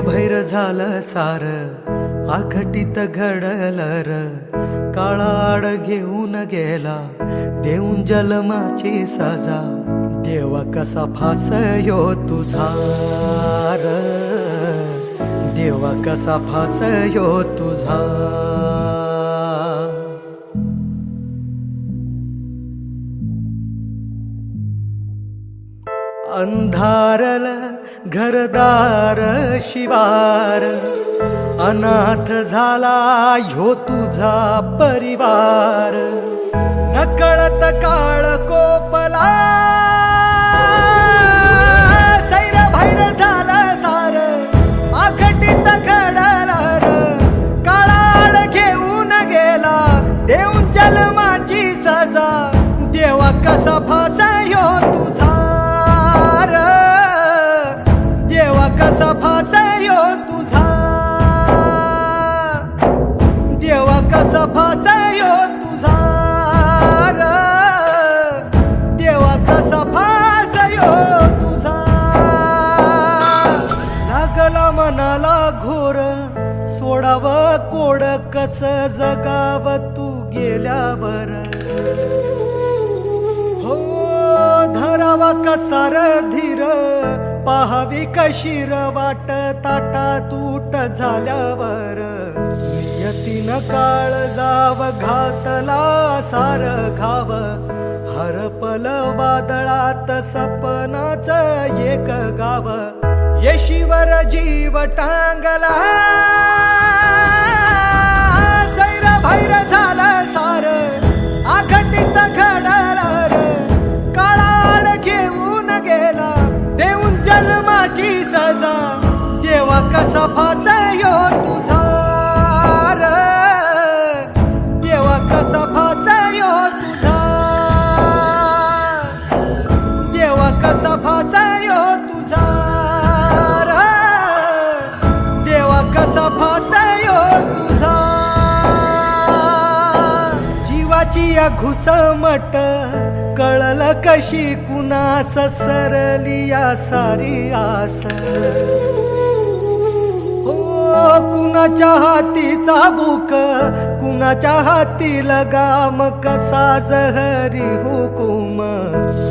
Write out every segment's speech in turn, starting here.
भैर झालं सार आखटीत घडलं र. काळाड घेऊन गेला देऊन जलमाची सजा. देवा कसा फासयो तुझा र. देवा कसा फासयो तुझा अंधारल घरदार शिवार अनाथ झाला ह्यो तुझा परिवार. नकळत काळ कोपला सैर भैर झाला सार आखटीत घडणार. काळाड घेऊन गेला देऊन जन्माची सजा. देवा कसा फासा कसा फासयो तुझा? देवा कसा फासयो तुझा देवा कसा फासयो तुझा? लागला मनाला घोर सोडाव कोड कस जगाव तू गेल्यावर? हो धरावा कसार धीर पाहावी कशीर वाट ताटा तूट झाल्यावर. नियतीन काळ जाव घातला सार घाव. हरपल वादळात सपनाच एक गाव. येशीवर जीव टांगला. जन्माची सजा देवा कसा फासयो तुझा देवा कसा फासयो तुझा? देवा कसा फासयो तुझा देवा कसा फासयो तुझा? जीवाची या घुसमट सरल कशी कुणास सरली या सारी आस? हो कुणाच्या हातीचा चाबूक कुणाच्या हाती लगाम कसा जहरी हुकुम?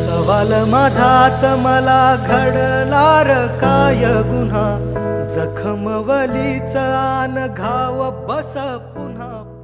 सवाल माझाच मला घडलार काय गुन्हा? जखमवलीच आन घाव बस पुन्हा.